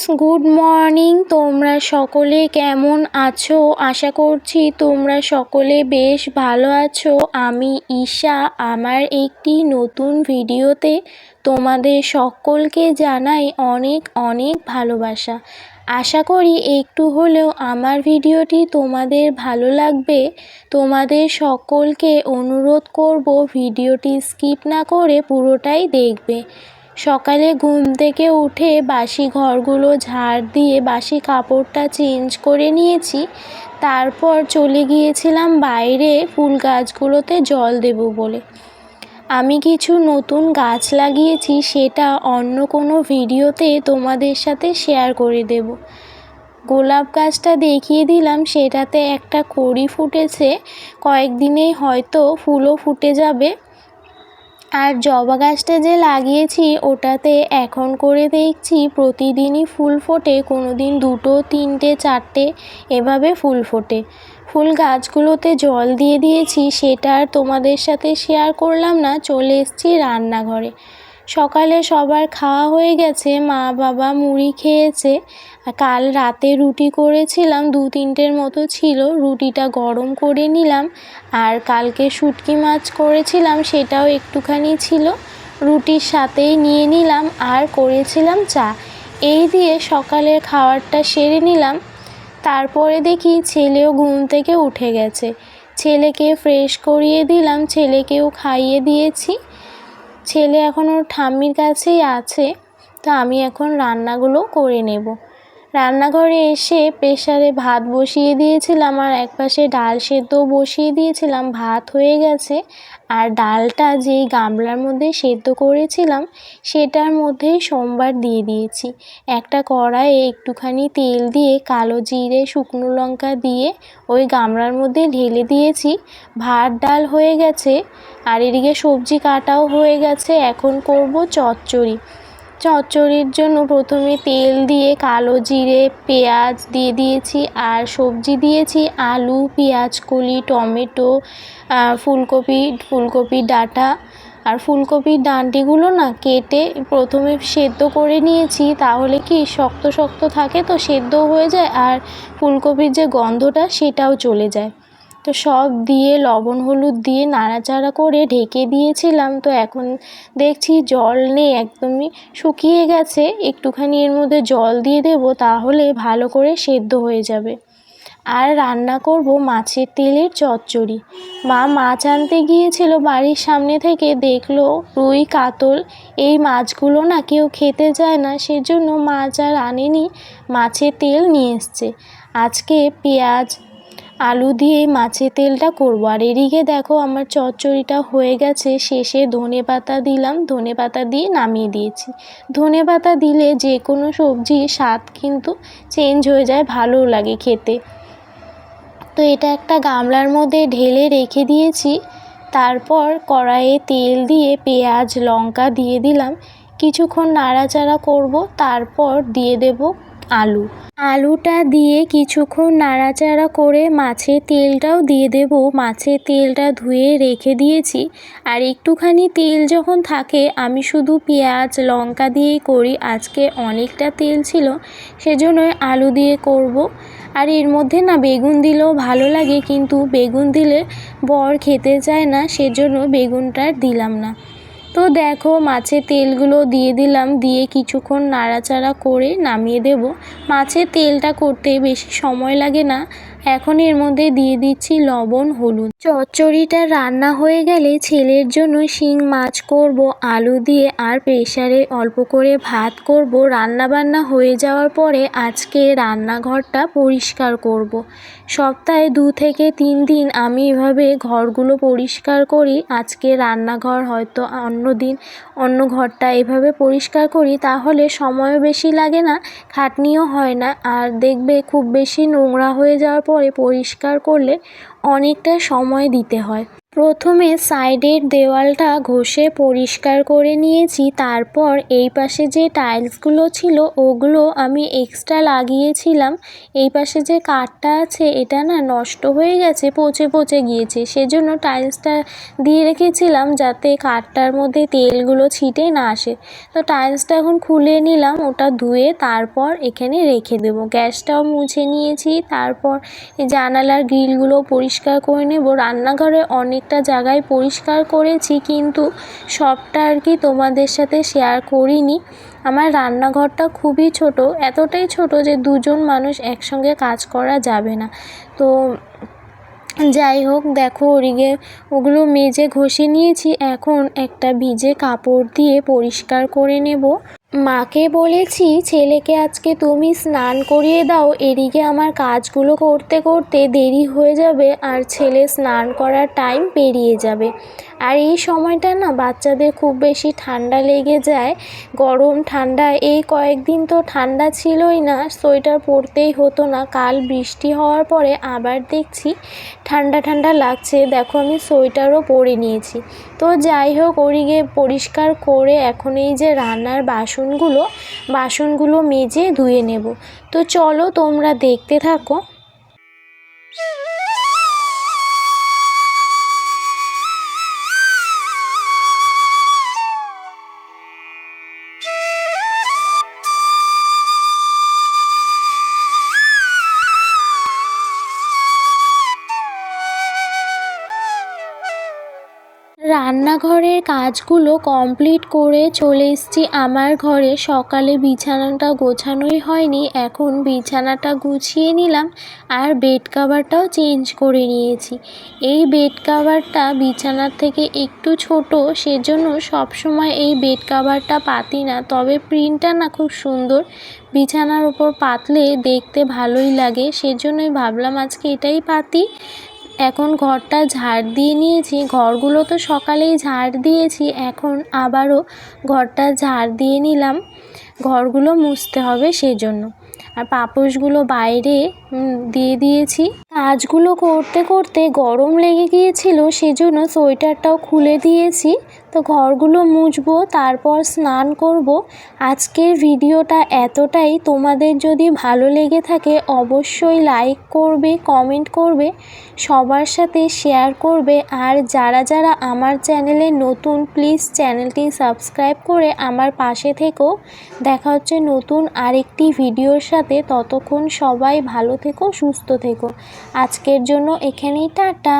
Friends good morning তোমরা সকলে কেমন আছো? আশা করছি তোমরা সকলে বেশ ভালো আছো। আমি ঈশা। আমার একটি নতুন ভিডিওতে তোমাদের সকলকে জানাই অনেক অনেক ভালোবাসা। আশা করি একটু হলেও আমার ভিডিওটি তোমাদের ভালো লাগবে। তোমাদের সকলকে অনুরোধ করব ভিডিওটি স্কিপ না করে পুরোটাই দেখবে। সকালে ঘুম থেকে উঠে বাসি ঘরগুলো ঝাড় দিয়ে বাসি কাপড়টা চেঞ্জ করে নিয়েছি। তারপর চলে গিয়েছিলাম বাইরে ফুল গাছগুলোতে জল দেব বলে। আমি কিছু নতুন গাছ লাগিয়েছি, সেটা অন্য কোনো ভিডিওতে তোমাদের সাথে শেয়ার করে দেব। গোলাপ গাছটা দেখিয়ে দিলাম, সেটাতে একটা কড়ি ফুটেছে। কয়েকদিনেই হয়তো ফুলও ফুটে যাবে। আর জবা গাছটা যে লাগিয়েছি, ওটাতে এখন করে দেখছি প্রতিদিনই ফুল ফোটে কোনো দিন দুটো, তিনটে, চারটে, এভাবে ফুল ফোটে। ফুল গাছগুলোতে জল দিয়ে দিয়েছি, সেটা আর তোমাদের সাথে শেয়ার করলাম না, চলে এসেছি রান্নাঘরে। সকালে সবার খাওয়া হয়ে গেছে, মা বাবা মুড়ি খেয়েছে কাল রাতে রুটি করেছিলাম, দু তিনটের মতো ছিল, রুটিটা গরম করে নিলাম। আর কালকে শুটকি মাছ করেছিলাম, সেটাও একটুখানি ছিল। রুটির সাথেই নিয়ে নিলাম আর করেছিলাম চা। এই দিয়ে সকালের খাবারটা সেরে নিলাম। তারপরে দেখি ছেলেও ঘুম থেকে উঠে গেছে। ছেলেকে ফ্রেশ করিয়ে দিলাম, ছেলেকেও খাইয়ে দিয়েছি। ছেলে এখন ওর ঠাম্মির কাছেই আছে, তো আমি এখন রান্নাগুলো করে নেব। রান্নাঘরে এসে প্রেশারে ভাত বসিয়ে দিয়েছিলাম আর একপাশে ডাল সেদ্ধও বসিয়ে দিয়েছিলাম। ভাত হয়ে গেছে আর ডালটা যেই গামলার মধ্যে সেদ্ধ করেছিলাম সেটার মধ্যেই সোমবার দিয়ে দিয়েছি। একটা কড়াইয়ে একটুখানি তেল দিয়ে কালো জিরে, শুকনো লঙ্কা দিয়ে ওই গামলার মধ্যে ঢেলে দিয়েছি। ভাত ডাল হয়ে গেছে আর এদিকে সবজি কাটাও হয়ে গেছে। এখন করব চচ্চড়ি। চচ্চড়ির জন্য প্রথমে তেল দিয়ে কালো জিরে, পেঁয়াজ দিয়ে দিয়েছি আর সবজি দিয়েছি আলু, পেঁয়াজ, কলি, টমেটো ফুলকপি, ফুলকপির ডাঁটা। আর ফুলকপির ডাঁটিগুলো না কেটে প্রথমে সেদ্ধ করে নিয়েছি, তাহলে কি শক্ত শক্ত থাকে তো সেদ্ধও হয়ে যায় আর ফুলকপির যে গন্ধটা সেটাও চলে যায়। তো সব দিয়ে লবণ, হলুদ দিয়ে নাড়াচাড়া করে ঢেকে দিয়েছিলাম। তো এখন দেখছি জল নেই, একদমই শুকিয়ে গেছে। একটুখানি এর মধ্যে জল দিয়ে দেব, তাহলে ভালো করে সেদ্ধ হয়ে যাবে। আর রান্না করব মাছের তেলের চচ্চড়ি। মা মাছ আনতে গিয়েছিল বাড়ির সামনে থেকে, দেখল রুই, কাতল, এই মাছগুলো না কেউ খেতে চায় না, সেজন্য মাছ আর আনেনি, মাছের তেল নিয়ে এসছে। আজকে পেঁয়াজ আলু দিয়ে মাছের তেলটা করব। আর এদিকে দেখো আমার চচ্চড়িটা হয়ে গেছে। শেষে ধনে পাতা দিলাম। ধনে পাতা দিয়ে নামিয়ে দিয়েছি। ধনে পাতা দিলে যে কোনো সবজির স্বাদ কিন্তু চেঞ্জ হয়ে যায়, ভালোও লাগে খেতে। তো এটা একটা গামলার মধ্যে ঢেলে রেখে দিয়েছি। তারপর কড়াইয়ে তেল দিয়ে পেঁয়াজ, লঙ্কা দিয়ে দিলাম। কিছুক্ষণ নাড়াচাড়া করব। তারপর দিয়ে দেব আলু। আলুটা দিয়ে কিছুক্ষণ নাড়াচাড়া করে মাছের তেলটাও দিয়ে দেব। মাছের তেলটা ধুয়ে রেখে দিয়েছি। আর একটুখানি তেল যখন থাকে, আমি শুধু পেঁয়াজ, লঙ্কা দিয়েই করি। আজকে অনেকটা তেল ছিল সেজন্যই আলু দিয়ে করব। আর এর মধ্যে না বেগুন দিলেও ভালো লাগে, কিন্তু বেগুন দিলে বর খেতে চায় না, সেজন্য বেগুনটা দিলাম না। তো দেখো, মাছের তেলগুলো দিয়ে দিলাম, দিয়ে কিছুক্ষণ নাড়াচাড়া করে নামিয়ে দেব। মাছের তেলটা করতে বেশি সময় লাগে না। এখন এর মধ্যে দিয়ে দিচ্ছি লবণ, হলুদ। চচ্চড়িটা রান্না হয়ে গেলে ছেলের জন্য শিং মাছ করব, আলু দিয়ে, আর প্রেশারে অল্প করে ভাত করব। রান্না বান্না হয়ে যাওয়ার পরে আজকে রান্নাঘরটা পরিষ্কার করব। সপ্তাহে দু থেকে তিন দিন আমি এভাবে ঘরগুলো পরিষ্কার করি। আজকে রান্নাঘর, হয়তো অন্য দিন অন্য ঘরটা এভাবে পরিষ্কার করি, তাহলে সময়ও বেশি লাগে না, খাটনিও হয় না। আর দেখবে খুব বেশি নোংরা হয়ে যাওয়ার পরে পরিষ্কার করলে অনেকটা সময় দিতে হয়। প্রথমে সাইডের দেওয়ালটা ঘষে পরিষ্কার করে নিয়েছি, তারপর এই পাশে যে টাইলসগুলো ছিল ওগুলো আমি এক্সট্রা লাগিয়েছিলাম। এই পাশে যে কাঠটা আছে, এটা না নষ্ট হয়ে গেছে, পচে পচে গিয়েছে। সেজন্য টাইলসটা দিয়ে রেখেছিলাম যাতে কাঠটার মধ্যে তেলগুলো ছিটে না আসে। তো টাইলসটা এখন খুলে নিলাম, ওটা ধুয়ে তারপর এখানে রেখে দেবো। গ্যাসটাও মুছে নিয়েছি, তারপর জানালার গ্রিলগুলো পরিষ্কার করে নেব। রান্নাঘরে অনেক অনেকটা জায়গায় পরিষ্কার করেছি, কিন্তু সবটা আর কি তোমাদের সাথে শেয়ার করিনি। আমার রান্নাঘরটা খুবই ছোট, এতটাই ছোট যে দুজন মানুষ একসঙ্গে কাজ করা যাবে না। তো যাই হোক, দেখো ওদিকে ওগুলো মেজে ঘষে নিয়েছি, এখন একটা ভিজে কাপড় দিয়ে পরিষ্কার করে নেব। মাকে বলেছি, ছেলেকে আজকে তুমি স্নান করিয়ে দাও, এদিকে আমার কাজগুলো করতে করতে দেরি হয়ে যাবে আর ছেলে স্নান করার টাইম পেরিয়ে যাবে। আর এই সময়টা না বাচ্চাদের খুব বেশি ঠান্ডা লেগে যায়। গরম ঠান্ডা, এই কয়েকদিন তো ঠান্ডা ছিলই না, সোয়েটার পরতেই হতো না। কাল বৃষ্টি হওয়ার পরে আবার দেখছি ঠান্ডা ঠান্ডা লাগছে। দেখো আমি সোয়েটারও পরে নিয়েছি। তো যাই হোক, ওদিকে পরিষ্কার করে এখন এই যে রান্নার বাসনগুলো বাসনগুলো মেজে ধুয়ে নেব। তো চলো তোমরা দেখতে থাকো। রান্নাঘরের কাজগুলো কমপ্লিট করে চলে এসেছি আমার ঘরে। সকালে বিছানাটা গোছানোই হয়নি, এখন বিছানাটা গুছিয়ে নিলাম আর বেড কাভারটাও চেঞ্জ করে নিয়েছি। এই বেড কাভারটা বিছানার থেকে একটু ছোট, সেজন্য সবসময় এই বেড কাভারটা পাতি না। তবে প্রিন্টটা না খুব সুন্দর, বিছানার ওপর পাতলে দেখতে ভালোই লাগে, সেজন্যই ভাবলাম আজকে এটাই পাতি। এখন ঘরটা ঝাড় দিয়ে নিয়েছি। ঘরগুলো তো সকালেই ঝাড় দিয়েছি। এখন আবারও ঘরটা ঝাড় দিয়ে নিলাম। ঘরগুলো মুছতে হবে সেজন্য। আর পাপোশগুলো বাইরে দিয়ে দিয়েছি। কাজগুলো করতে করতে গরম লেগে গিয়েছিল, সেজন্য সোয়েটারটাও খুলে দিয়েছি। তো ঘরগুলো মুছবো, তারপর স্নান করব। আজকের ভিডিওটা এতটাই। তোমাদের যদি ভালো লেগে থাকে, অবশ্যই লাইক করবে কমেন্ট করবে, সবার সাথে শেয়ার করবে। আর যারা যারা আমার চ্যানেলে নতুন প্লিজ চ্যানেলটি সাবস্ক্রাইব করে আমার পাশে থেকেও দেখা হচ্ছে নতুন আরেকটি ভিডিওর সাথে। ততক্ষণ সবাই ভালো থেকো, সুস্থ থেকো। আজকের জন্য এখানেই টাটা।